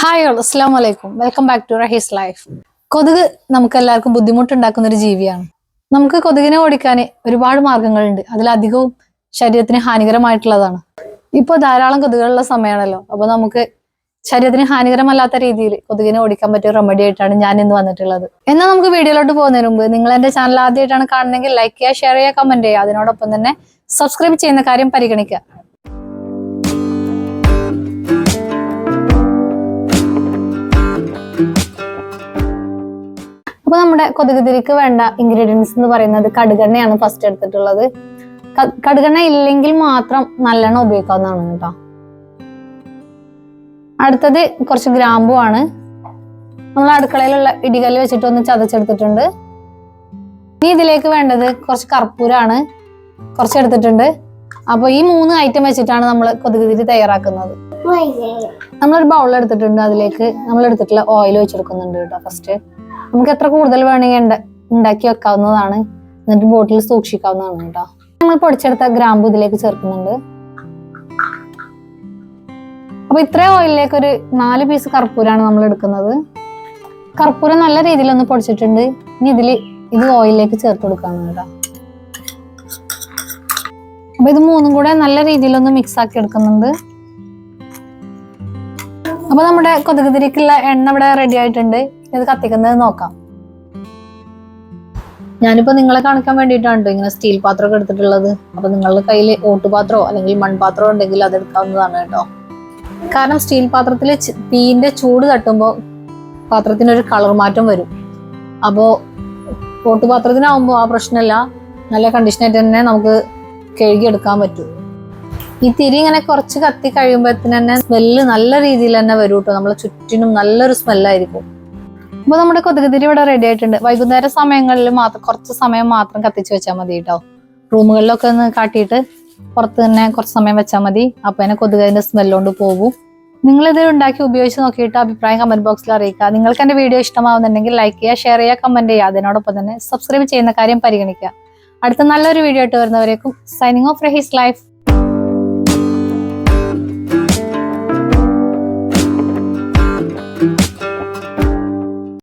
Hi all അസ്സാം വലൈക്കും welcome back to Rahees life കൊതുക് നമുക്ക് എല്ലാവർക്കും ബുദ്ധിമുട്ടുണ്ടാക്കുന്ന ഒരു ജീവിയാണ്. നമുക്ക് കൊതുകിനെ ഓടിക്കാൻ ഒരുപാട് മാർഗങ്ങളുണ്ട്. അതിലധികവും ശരീരത്തിന് ഹാനികരമായിട്ടുള്ളതാണ്. ഇപ്പോൾ ധാരാളം കൊതുകുകളുള്ള സമയമാണല്ലോ. അപ്പൊ നമുക്ക് ശരീരത്തിന് ഹാനികരമല്ലാത്ത രീതിയിൽ കൊതുകിനെ ഓടിക്കാൻ പറ്റിയ റെമഡി ആയിട്ടാണ് ഞാൻ ഇന്ന് വന്നിട്ടുള്ളത്. എന്നാൽ നമുക്ക് വീഡിയോയിലോട്ട് പോകുന്നതിന് മുമ്പ് നിങ്ങൾ എന്റെ ചാനൽ ആദ്യമായിട്ടാണ് കാണുന്നതെങ്കിൽ ലൈക്ക് ചെയ്യുക ഷെയർ ചെയ്യുക കമന്റ് ചെയ്യുക. അതിനോടൊപ്പം തന്നെ സബ്സ്ക്രൈബ് ചെയ്യുന്ന കാര്യം പരിഗണിക്കുക. അപ്പൊ നമ്മുടെ കൊതുകുതിരിക്ക് വേണ്ട ഇൻഗ്രീഡിയൻസ് എന്ന് പറയുന്നത് കടുകെണ്ണയാണ് ഫസ്റ്റ് എടുത്തിട്ടുള്ളത്. കടുകെണ്ണ ഇല്ലെങ്കിൽ മാത്രം നല്ലെണ്ണ ഉപയോഗിക്കാവുന്നതാണ് കേട്ടോ. അടുത്തത് കുറച്ച് ഗ്രാമ്പു ആണ്. നമ്മൾ അടുക്കളയിലുള്ള ഇടികല്ല് വെച്ചിട്ട് ഒന്ന് ചതച്ചെടുത്തിട്ടുണ്ട്. ഇനി ഇതിലേക്ക് വേണ്ടത് കുറച്ച് കർപ്പൂരാണ് കുറച്ച് എടുത്തിട്ടുണ്ട്. അപ്പോൾ ഈ മൂന്ന് ഐറ്റം വെച്ചിട്ടാണ് നമ്മൾ കൊതുകുതിരി തയ്യാറാക്കുന്നത്. നമ്മളൊരു ബൗൾ എടുത്തിട്ടുണ്ട്. അതിലേക്ക് നമ്മൾ എടുത്തിട്ടുള്ള ഓയിൽ വെച്ചെടുക്കുന്നുണ്ട് കേട്ടോ ഫസ്റ്റ് നമുക്ക് എത്ര കൂടുതൽ വേണമെങ്കിൽ ഉണ്ട- ഉണ്ടാക്കി വെക്കാവുന്നതാണ്. എന്നിട്ട് ബോട്ടിൽ സൂക്ഷിക്കാവുന്നതാണ് കേട്ടോ. നമ്മൾ പൊടിച്ചെടുത്ത ഗ്രാമ്പു ഇതിലേക്ക് ചേർക്കുന്നുണ്ട്. അപ്പൊ ഇത്രയും ഓയിലിലേക്ക് ഒരു നാല് പീസ് കർപ്പൂരാണ് നമ്മൾ എടുക്കുന്നത്. കർപ്പൂരം നല്ല രീതിയിൽ ഒന്ന് പൊടിച്ചിട്ടുണ്ട്. ഇനി ഇതിൽ ഇത് ഓയിലിലേക്ക് ചേർത്ത് കൊടുക്കാണ് കേട്ടോ. അപ്പൊ ഇത് മൂന്നും കൂടെ നല്ല രീതിയിൽ ഒന്ന് മിക്സ് ആക്കി എടുക്കുന്നുണ്ട്. അപ്പൊ നമ്മുടെ കൊതുകുതിരിക്കുള്ള എണ്ണ ഇവിടെ റെഡി ആയിട്ടുണ്ട്. ഇത് കത്തിക്കുന്നത് നോക്കാം. ഞാനിപ്പോ നിങ്ങളെ കാണിക്കാൻ വേണ്ടിയിട്ടാണ് ഇങ്ങനെ സ്റ്റീൽ പാത്രമൊക്കെ എടുത്തിട്ടുള്ളത്. അപ്പൊ നിങ്ങളുടെ കയ്യിൽ ഓട്ടുപാത്രോ അല്ലെങ്കിൽ മൺപാത്രമോ ഉണ്ടെങ്കിൽ അത് എടുക്കാവുന്നതാണ് കേട്ടോ. കാരണം സ്റ്റീൽ പാത്രത്തിൽ തീന്റെ ചൂട് തട്ടുമ്പോൾ പാത്രത്തിനൊരു കളർ മാറ്റം വരും. അപ്പോൾ ഓട്ടുപാത്രത്തിനാവുമ്പോൾ ആ പ്രശ്നമില്ല നല്ല കണ്ടീഷനായിട്ട് തന്നെ നമുക്ക് കഴുകിയെടുക്കാൻ പറ്റും. ഈ തിരി ഇങ്ങനെ കുറച്ച് കത്തി കഴിയുമ്പോഴത്തേന് തന്നെ സ്മെല്ല് നല്ല രീതിയിൽ തന്നെ വരും കേട്ടോ നമ്മളെ ചുറ്റിനും നല്ലൊരു സ്മെല്ലായിരിക്കും. അപ്പൊ നമ്മുടെ കൊതുക് തിരി ഇവിടെ റെഡി ആയിട്ടുണ്ട്. വൈകുന്നേര സമയങ്ങളിൽ മാത്രം കുറച്ച് സമയം മാത്രം കത്തിച്ച് വെച്ചാൽ മതി കേട്ടോ റൂമുകളിലൊക്കെ ഒന്ന് കാട്ടിയിട്ട് പുറത്ത് തന്നെ കുറച്ച് സമയം വെച്ചാൽ മതി. അപ്പൊ തന്നെ കൊതുക് അതിന്റെ സ്മെല്ലോണ്ട് പോകും. നിങ്ങൾ ഇത് ഉണ്ടാക്കി ഉപയോഗിച്ച് നോക്കിയിട്ട് അഭിപ്രായം കമന്റ് ബോക്സിൽ അറിയിക്കുക. നിങ്ങൾക്ക് എന്റെ വീഡിയോ ഇഷ്ടമാവുന്നുണ്ടെങ്കിൽ ലൈക്ക് ചെയ്യുക ഷെയർ ചെയ്യുക കമന്റ് ചെയ്യുക. അതിനോടൊപ്പം തന്നെ സബ്സ്ക്രൈബ് ചെയ്യുന്ന കാര്യം പരിഗണിക്കുക. അടുത്ത നല്ലൊരു വീഡിയോ ആയിട്ട് വരുന്നവരേക്കും സൈനിങ് ഓഫ് റഹീസ് ലൈഫ്